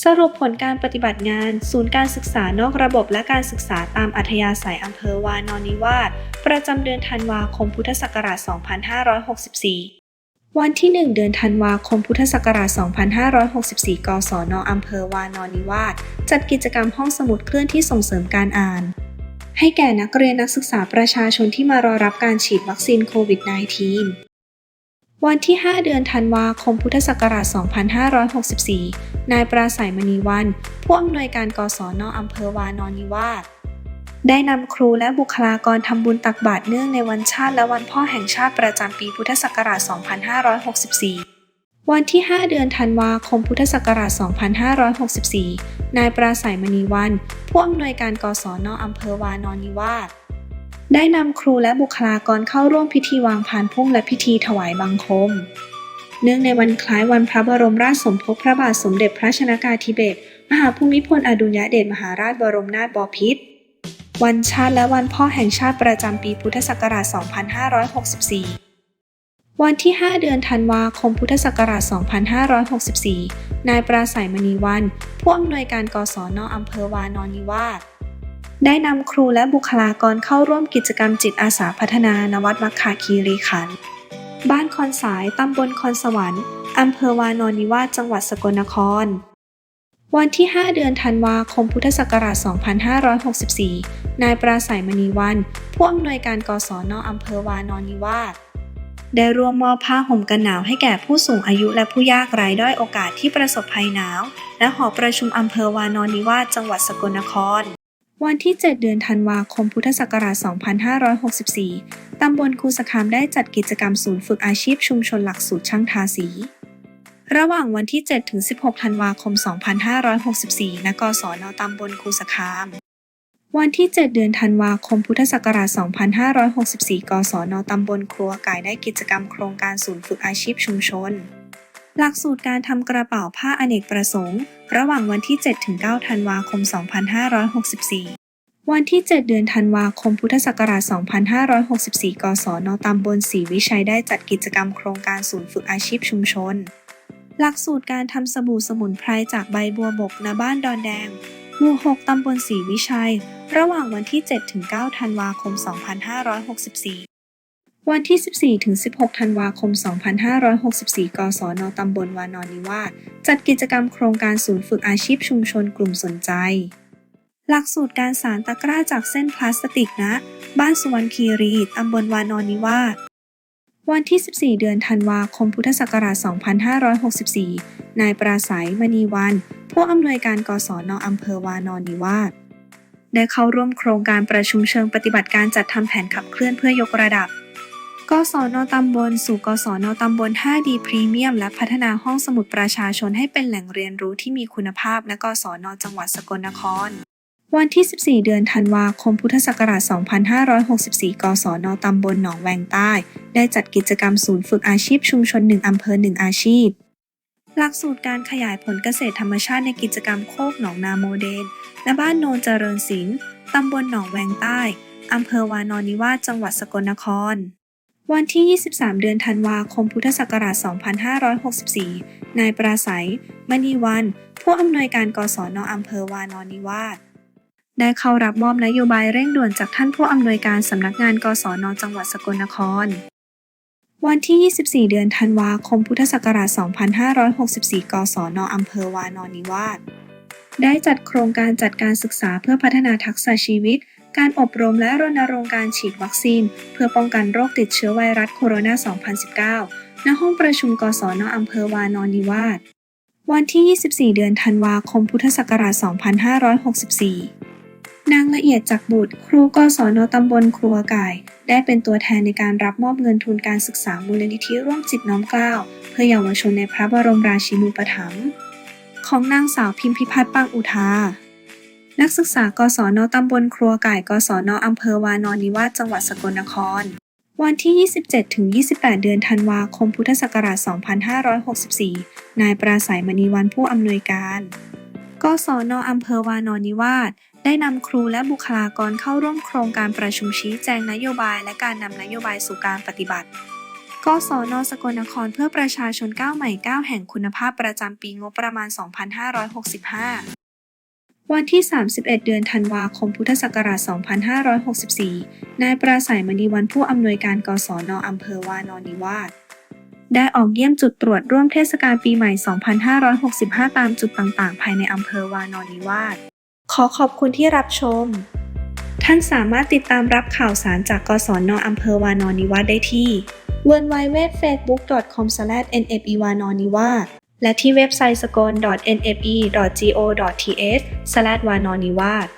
สรุปผลการปฏิบัติงาน ศูนย์การศึกษานอกระบบและการศึกษาตามอัธยาศัยอำเภอวานอนนิวาสประจำเดือนธันวาคมพุทธศักราช 2564 วันที่ 1 เดือนธันวาคมพุทธศักราช 2564 กศนอำเภอวานอนนิวาสจัดกิจกรรมห้องสมุดเคลื่อนที่ส่งเสริมการอ่าน ให้แก่นักเรียนนักศึกษาประชาชนที่มารอรับการฉีดวัคซีนโควิด -19 วันที่ 5 เดือนธันวาคมพุทธศักราช 2564 นายปราศัยมณีวัน ผู้อำนวยการกศนอำเภอวานอนนิวาสได้นำครูและบุคลากรทำบุญตักบาตรเนื่องในวันชาติและวันพ่อแห่งชาติประจำปีพุทธศักราช 2564 วันที่ 5 เดือนธันวาคมพุทธศักราช 2564 นายปราศัยมณีวัน ผู้อำนวยการกศนอำเภอวานอนนิวาส ได้นำครูและบุคลากรเข้าร่วมพิธีวางพานพุ่มและพิธีถวายบังคม เนื่องในวันคล้ายวันพระบรมราชสมภพพระบาทสมเด็จพระชนากาธิเบศรมหาภูมิพลอดุลยเดชมหาราชบรมนาถบพิตรวันชาติและวันพ่อแห่งชาติประจำปีพุทธศักราช 2564 วันที่ 5 เดือนธันวาคมพุทธศักราช 2564 นายปราศัยมณีวัน ผู้อำนวยการกศนอำเภอวานอนนิวาส ได้นำครูและบุคลากรเข้าร่วมกิจกรรมจิตอาสาพัฒนานวัดมัคคาคีรีขันธ์บ้านคอนสาย ตำบลคอนสวรรค์อำเภอวานอนนิวาสจังหวัดสกลนคร วันที่ 5 เดือนธันวาคมพุทธศักราช 2564 นายปราศัยมณีวัน ผู้อำนวยการกศนอำเภอวานอนนิวาสได้ร่วมมอบผ้าห่มกันหนาวให้แก่ผู้สูงอายุและผู้ยากไร้ด้อยโอกาสที่ประสบภัยหนาวและหอประชุมอำเภอวานอนนิวาสจังหวัดสกลนคร วันที่ 7 เดือนธันวาคมพุทธศักราช 2564 ตำบลคูสคามได้จัดกิจกรรมศูนย์ฝึกอาชีพชุมชนหลักสูตรช่างทาสี ระหว่างวันที่ 7 ถึง 16 ธันวาคม 2564 ณ กศนตำบลคูสคาม วันที่ 7 เดือนธันวาคมพุทธศักราช 2564 กศนตำบลครัวไก่ได้กิจกรรมโครงการศูนย์ฝึกอาชีพชุมชน หลักสูตรการทำกระเป๋าผ้าอเนกประสงค์ ระหว่างวันที่7ถึง9ธันวาคม 2564 วันที่ 7 เดือนธันวาคมพุทธศักราช 2564 กศนตำบลศรีวิชัยได้จัดกิจกรรมโครงการศูนย์ฝึกอาชีพชุมชน หลักสูตรการทำสบู่สมุนไพรจากใบบัวบกณบ้านดอนแดง หมู่ 6 ตำบลศรีวิชัย ระหว่างวันที่7ถึง9ธันวาคม 2564 วันที่ 14ถึง16 ธันวาคม 2564 กศน ตำบลวานอนนิวาสจัดกิจกรรมโครงการศูนย์ฝึกอาชีพชุมชนกลุ่มสนใจ หลักสูตรการสารตะกร้าจากเส้นพลาสติกนะ บ้านสุวรรณคีรี ตำบลวานอนนิวาสวันที่ 14 เดือนธันวาคม พุทธศักราช 2564 นายปราศัยมณีวัน ผู้อำนวยการกศนอำเภอวานอนนิวาสได้เข้าร่วมโครงการประชุมเชิงปฏิบัติการจัดทำแผนขับเคลื่อนเพื่อยกระดับ กศนตำบล สู่กศนตำบล 5D พรีเมียม และพัฒนาห้องสมุดประชาชนให้เป็นแหล่งเรียนรู้ที่มีคุณภาพ และกศนจังหวัดสกลนคร วันที่ 14 เดือนธันวาคม พุทธศักราช 2564 กศนตำบลหนองแวงใต้ ได้จัดกิจกรรมศูนย์ฝึกอาชีพชุมชน 1 อำเภอ 1 อาชีพ หลักสูตรการขยายผลเกษตรธรรมชาติในกิจกรรมโคกหนองนาโมเดลและบ้านโนนเจริญศิลป์ตำบลหนองแวงใต้อำเภอวานอนนิวาสจังหวัดสกลนคร วันที่ 23 เดือนธันวาคม พุทธศักราช 2564 นายปราศัย มณีวัน ผู้อำนวยการกศนอำเภอวานอนนิวาส ได้เข้ารับมอบนโยบายเร่งด่วนจากท่านผู้อำนวยการสำนักงานกศนจังหวัดสกลนคร วันที่ 24 เดือนธันวาคม พุทธศักราช 2564 กศนอำเภอวานอนนิวาส ได้จัดโครงการจัดการศึกษาเพื่อพัฒนาทักษะชีวิต การอบรมและรณรงค์การฉีดวัคซีน เพื่อป้องกันโรคติดเชื้อไวรัสโคโรนา 2019 ณ ห้องประชุมกศนอำเภอวานอนนิวาส วันที่ 24 เดือนธันวาคม พุทธศักราช 2564 นางละเอียดจากบุตร ครูกศนตำบลครัวไก่ได้เป็นตัวแทนในการรับมอบเงินทุนการศึกษามูลนิธิร่วมจิตน้อมเกล้า เพื่อเยาวชนในพระบรมราชินูปถัมภ์ของนางสาวพิมพิพัฒน์ปังอุทา นักศึกษากศนตำบลครัวไก่กศนอำเภอวานอนนิวาสจังหวัดสกลนคร วันที่ 27 ถึง 28 เดือนธันวาคมพุทธศักราช 2564 นายปราศัยมณีวันผู้อำนวยการกศนอำเภอวานอนนิวาสได้นำครูและบุคลากรเข้าร่วมโครงการประชุมชี้แจงนโยบายและการนำนโยบายสู่การปฏิบัติกศนสกลนครเพื่อประชาชนก้าวใหม่ก้าวแห่งคุณภาพประจำปีงบประมาณ 2565 วันที่ 31 เดือนธันวาคม พุทธศักราช 2564 นายปราศัยมณีวันผู้อำนวยการกศนอำเภอวานอนนิวาสได้ออกเยี่ยมจุดตรวจร่วมเทศกาลปีใหม่ 2565 ตามจุดต่างๆ ภายในอำเภอวานอนนิวาส ขอขอบคุณที่รับชม ท่านสามารถติดตามรับข่าวสารจากกศนอำเภอวานอนนิวาสได้ที่ www.facebook.com/nfewannoniwat และที่เว็บไซต์ s c o n n f e g o t h w a n o n i w a d